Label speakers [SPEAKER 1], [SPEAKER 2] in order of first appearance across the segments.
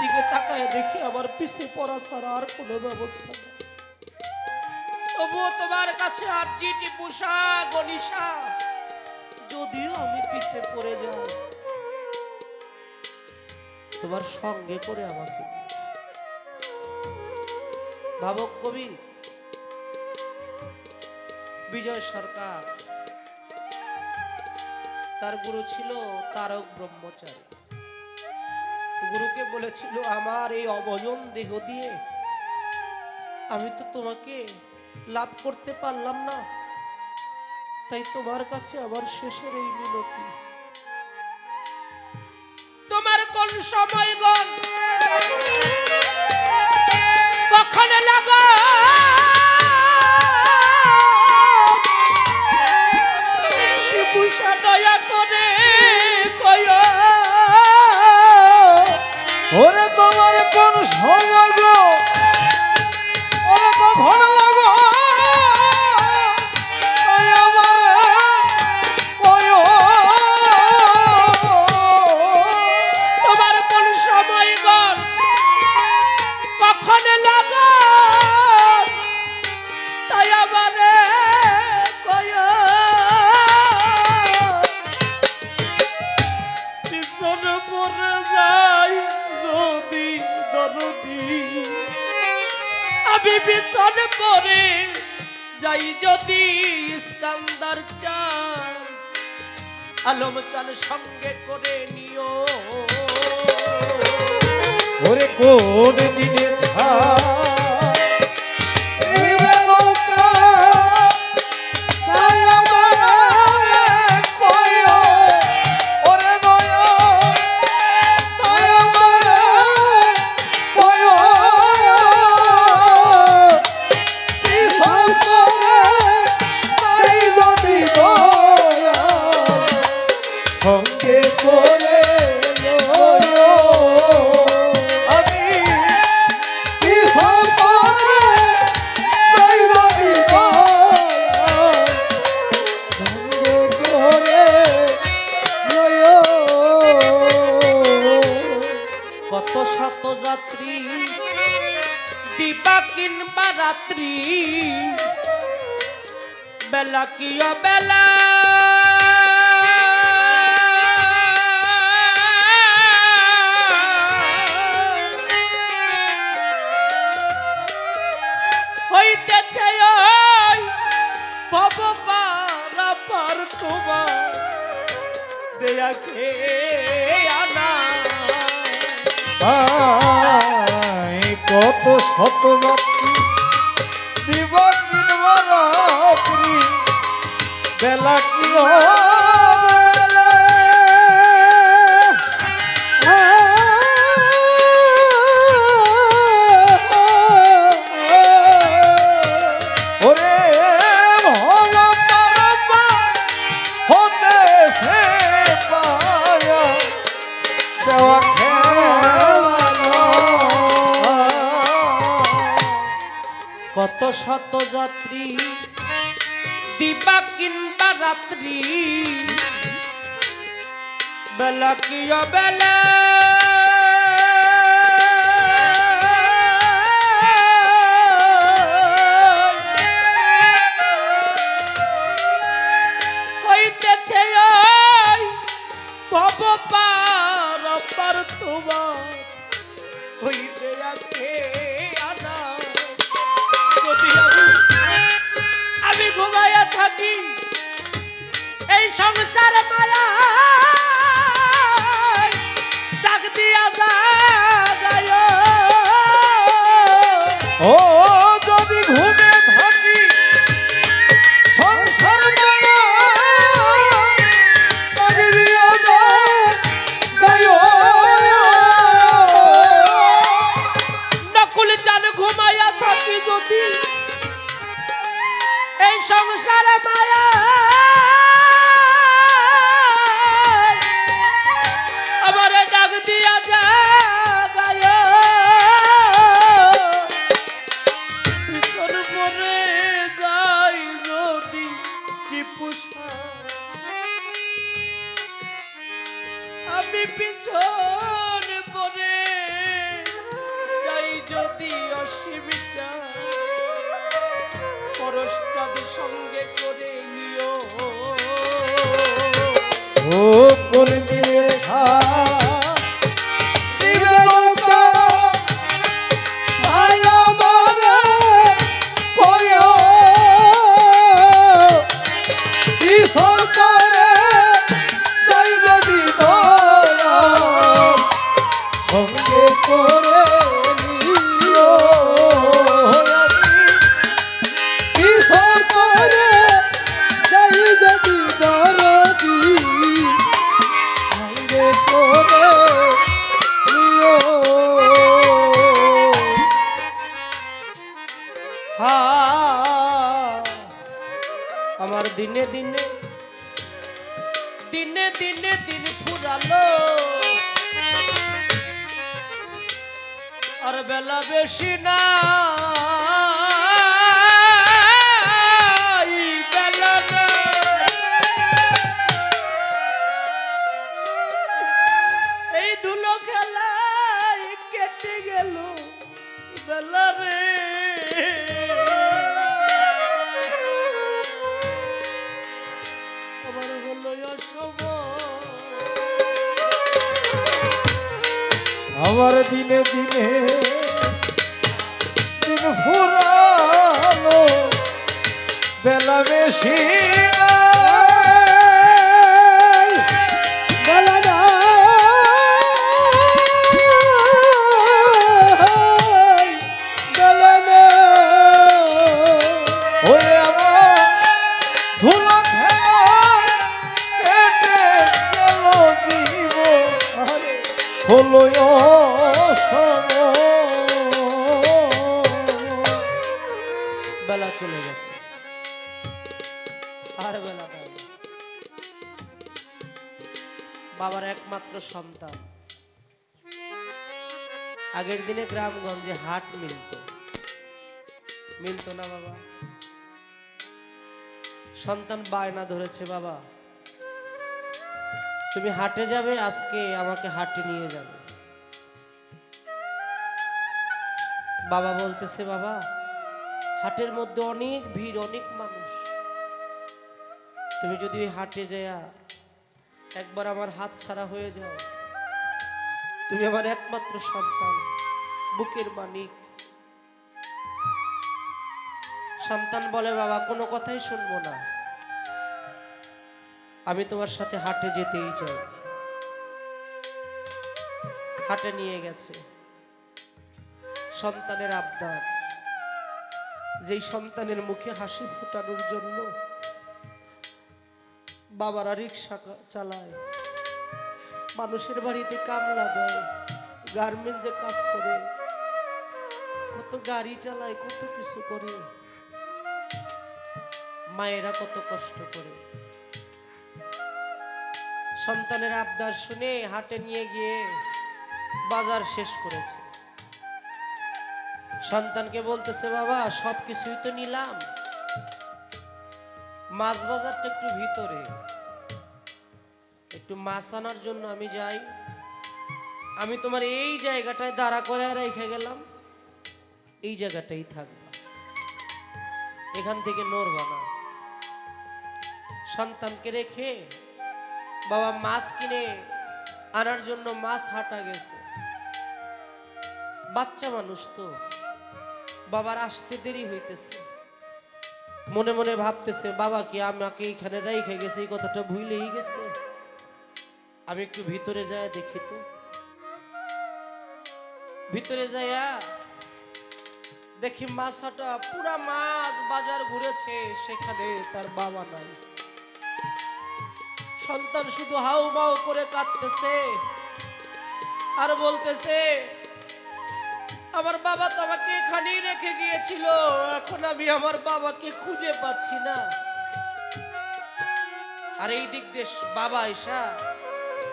[SPEAKER 1] দিকে তাকায় দেখি আমার পিছে পড়া ছাড়া আর কোনো ব্যবস্থা নেই। তবুও তোমার কাছে আর জিটি পুষা গনিশা যদিও আমি পিছে পড়ে যাই, তোমার সঙ্গে করে আমাকে। ভাবক কবি, বিজয় সরকার, তার গুরু ছিল তারক ব্রহ্মচারী। গুরুকে বলেছিল, আমার এই অবজন দেহ দিয়ে আমি তো তোমাকে লাভ করতে পারলাম না। তাই তোমার কাছে আমার শেষের এই মিনতি। তোমার কোন সময় গণ কখন লাগা পিছন পরে যাই যদি ইস্কান্দার চান, আলম চাল সঙ্গে করে নিও।
[SPEAKER 2] ওরে কোন দিনে ছাড়িবে
[SPEAKER 1] তোমার দেয়া খে আনা?
[SPEAKER 2] কত শত যাত্রী দিবা কিনবা বেলা কি
[SPEAKER 1] কত দীপা দিবা কিংবা রাত্রি? বেলা কি বেলা? সংসার মায়া ডাক দিয়া
[SPEAKER 2] যদি
[SPEAKER 1] অসীম পরশ তাদের সঙ্গে করে নিও।
[SPEAKER 2] ও করে
[SPEAKER 1] দিনে দিনে দিনে দিনে দিন ফুরালো। আর বেলা বেশি না। আমার
[SPEAKER 2] দিনে দিনে দিন ফুরালো বেলা বেশি
[SPEAKER 1] বাবার একমাত্র সন্তান। আগের দিনে গ্রামগঞ্জে হাট মিলত। মিলত না বাবা। সন্তান বায়না ধরেছে, বাবা। তুমি হাটে যাবে, আজকে আমাকে হাটে নিয়ে যাবে। বাবা বলতেছে, বাবা, হাটের মধ্যে অনেক ভিড়, অনেক মানুষ। তুমি যদি হাটে যায়া একবার আমার হাত ছাড়া হয়ে যাও। তুমি আমার একমাত্র সন্তান, বুকের মানিক সন্তান বলে, বাবা, কোনো কথাই শুনব না। আমি তোমার সাথে হাটে যেতেই চাই। হাটে নিয়ে গেছে। সন্তানের আবদার। যেই সন্তানের মুখে হাসি ফোটানোর জন্য বাবারা রিক্সা চালায়। মানুষের বাড়িতে কামলা দেয় গার্মেন্টসে কাজ করে, কত গাড়ি চালায়, কত কিছু করে। মায়েরা কত কষ্ট করে। সন্তানের আবদার শুনে হাটে নিয়ে গিয়ে বাজার শেষ করেছে। সন্তানকে বলতেছে, বাবা সব কিছুই তো নিলাম। মাছ বাজারটা একটু ভিতরে। একটু মাছ আনার জন্য আমি যাই। আমি তোমার এই জায়গাটায় দাঁড়া করে রেখে গেলাম। এই জায়গাটাই থাকবে। এখান থেকে নড়বা না। সন্তানকে রেখে বাবা মাছ কিনে আনার জন্য মাছ হাঁটা গেছে। বাচ্চা মানুষ তো। বাবার আসতে দেরি হইতেছে। মনে মনে ভাবতেছে, বাবা কি আমাকে এখানে রেখে গেছে? এই কথাটা ভুলেই গেছে। আমি একটু ভিতরে যায় দেখি তো। ভিতরে যাইয়া দেখি মাছটা, পুরা মাছ বাজার ঘুরেছে, সেখানে তার বাবা নাই। সন্তান শুধু হাউ মাউ করে কাঁদতেছে আর বলতেছে, আমার বাবা তো আমাকে এখানেই রেখে গিয়েছিল, এখন আমি আমার বাবাকে খুঁজে পাচ্ছি না। আর এই দিক দেশ বাবা এসা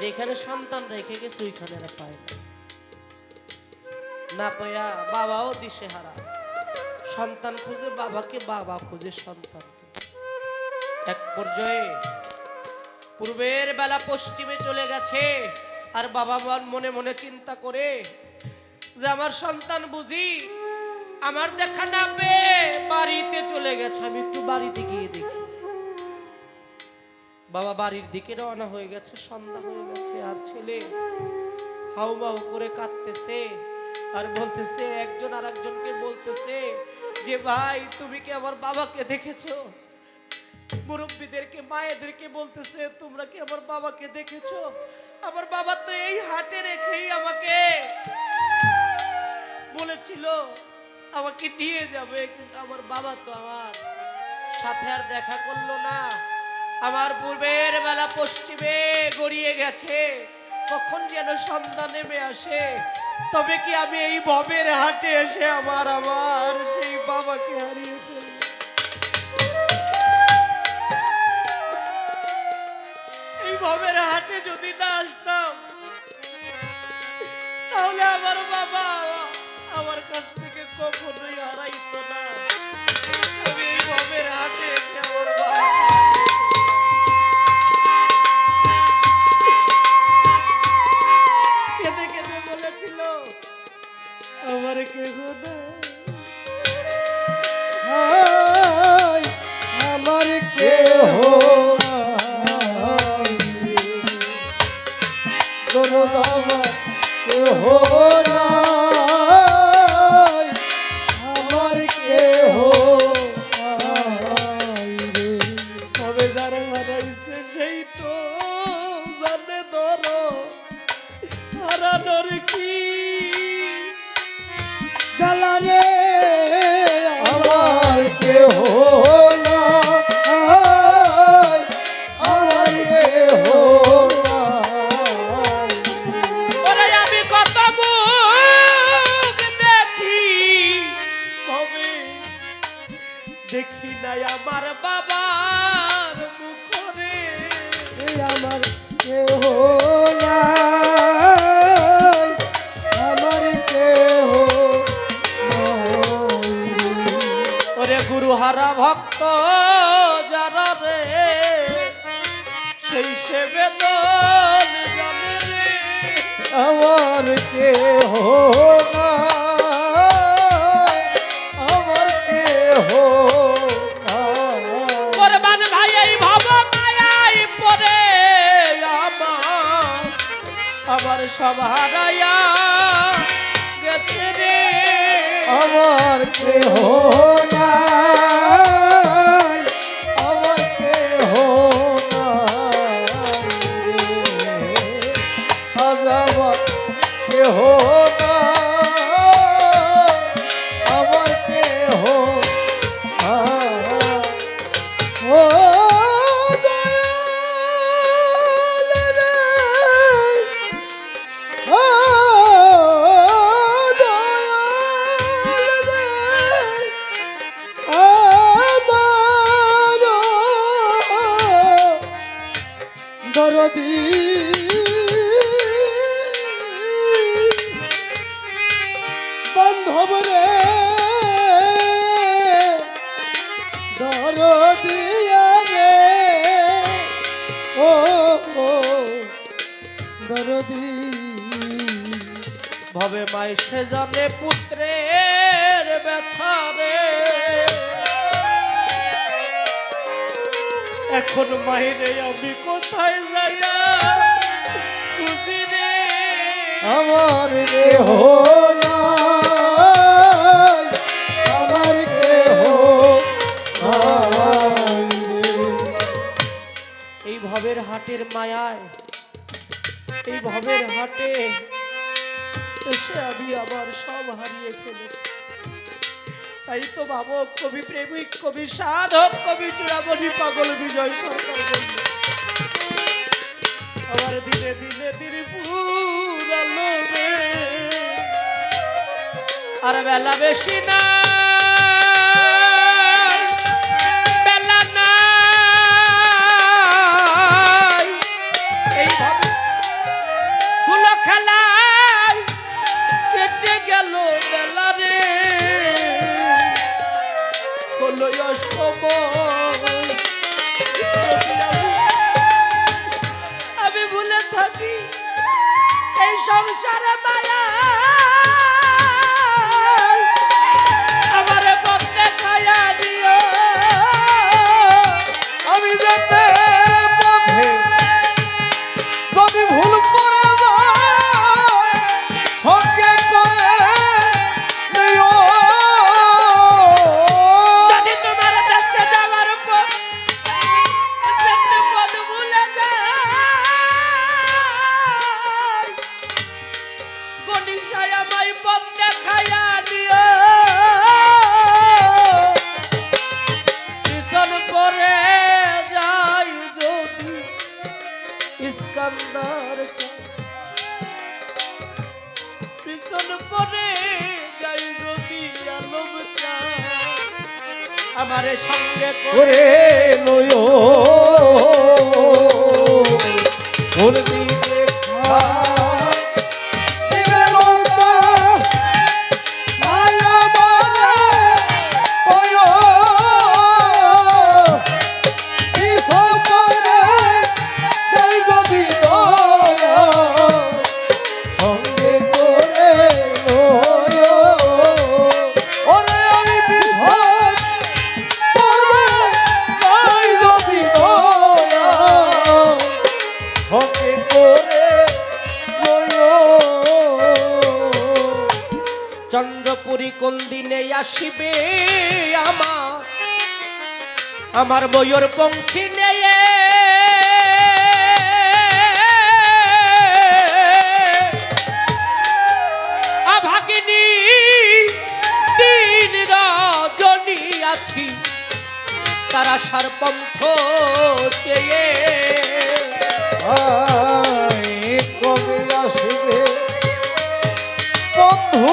[SPEAKER 1] যেখানে সন্তান রেখে গেছে, ওইখানে পায় না। না পায়া বাবাও দিশে হারা। সন্তান খুঁজে বাবাকে, বাবা খুঁজে সন্তানকে। এক পর্যায়ে পূর্বের বেলা পশ্চিমে চলে গেছে, আর বাবা মনে মনে চিন্তা করে যে আমার সন্তান বুঝি আমার দেখা না পেয়ে বাড়িতে চলে গেছে। আমি একটু বাড়িতে গিয়ে দেখি। বাবা বাড়ির দিকে রওনা হয়ে গেছে, সন্ধ্যা হয়ে গেছে, আর ছেলে হাউ মাউ করে কাঁদতেছে, আর বলতেছে, একজন আর একজনকে বলতেছে যে, ভাই, তুমি কি আমার বাবাকে দেখেছ? মুরব্বীদেরকে, মায়েদেরকে বলতেছে, তোমরা কি আমার বাবাকে দেখেছ? আমার বাবা তো এই হাটে রেখেই আমাকে বলেছিল আমাকে নিয়ে যাবে, কিন্তু আমার বাবা তো আমার সাথে আর দেখা করল না। আমার পূর্বের বেলা পশ্চিমে গড়িয়ে গেছে। কখন যেন সন্ধ্যা নেমে আসে। তবে কি আমি এই ভবের হাটে এসে আমার আমার সেই বাবাকে হারিয়ে এই ভবের হাটে যদি না আসতাম, তাহলে আমার বাবা আমার কাছ থেকে কখনোই হারাইতো না। আমার কেহ না
[SPEAKER 2] হায় আমার কেহ দরদ আমার কেহ নাই। আমার কেহ নাই। আমার কেহ নাই।
[SPEAKER 1] কোরবান ভাই এই ভব মায়াই পরে আমার। আমার সব হারাইয়া গেছে রে।
[SPEAKER 2] আমার কেহ নাই। কেহ ও ও দরদি।
[SPEAKER 1] ভবে মাই সে জানে পুত্রের ব্যথা রে। এখন মাইরে আমি কোথায় যাইয়া খুঁজি রে
[SPEAKER 2] আমার দেহ নাই
[SPEAKER 1] হাটের মায়ায়, এই ভবের হাটে এসে আমি আবার সব হারিয়ে ফেলেছি তাই তো ভাবো কবি প্রেমিক, কবি সাধক, কবি চূড়ামণি পাগল বিজয় সরকার আমার দিনে দিনে দিনে পুরালো আর বেলা বেশি না সংসারে আমারে সঙ্গে করে
[SPEAKER 2] নয়।
[SPEAKER 1] চন্দ্রপুরী কোন দিনে আসিবে আমা আমার ময়ূর পঙ্খী নেয়ে ভাগিনী দিন রজনী আছি, তারা সারপন্থ চেয়ে।
[SPEAKER 2] কবে আসবে? বন্ধু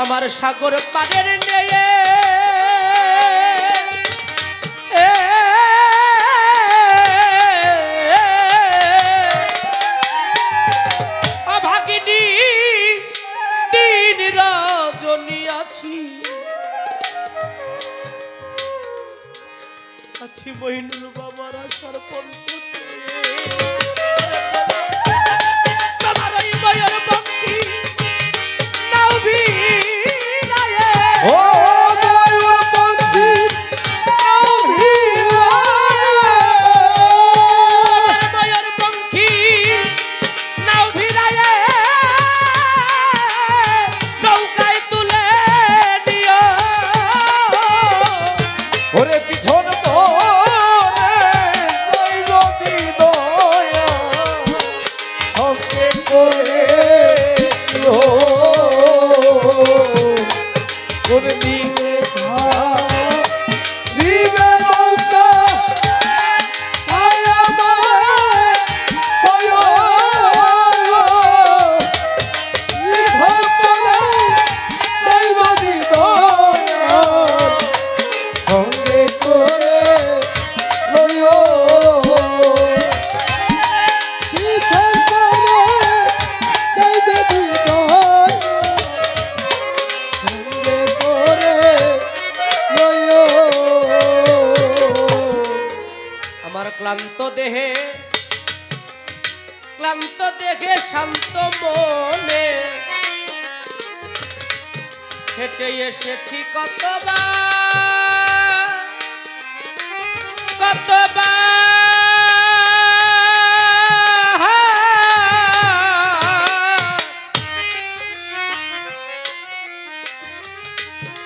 [SPEAKER 1] আমার সাগর পাড়ের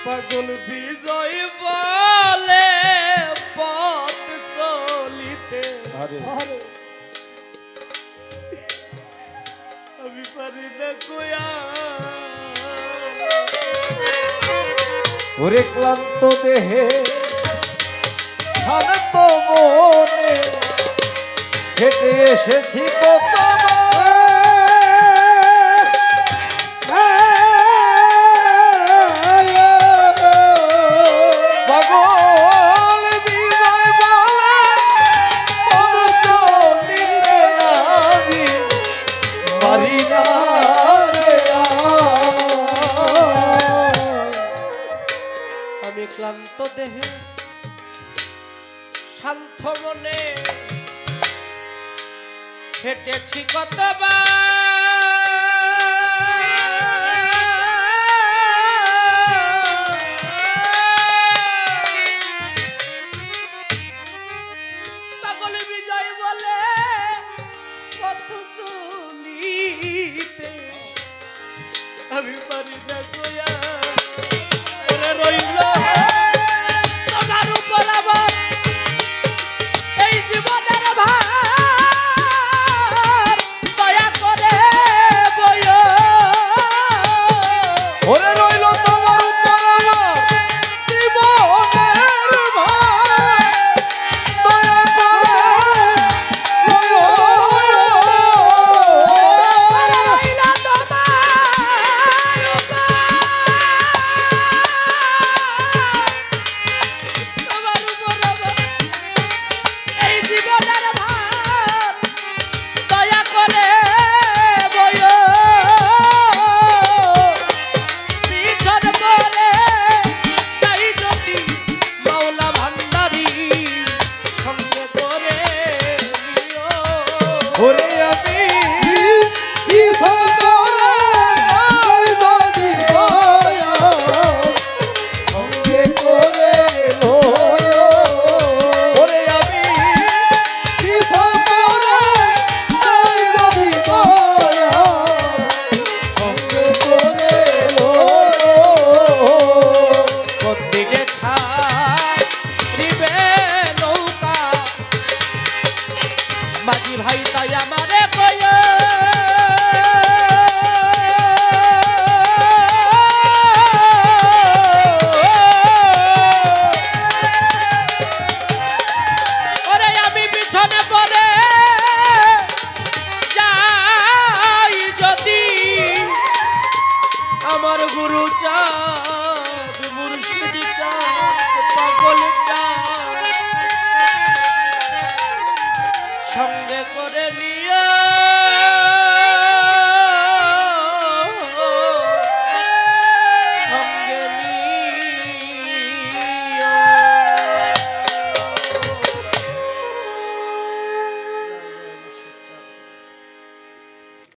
[SPEAKER 1] পাগল বিজয় বলে পথ চলিতে আমি পারি না কোয়া
[SPEAKER 2] ওরে ক্লান্ত দেহে সানে তো মনে। হেঁটে এসেছি
[SPEAKER 1] কোথায়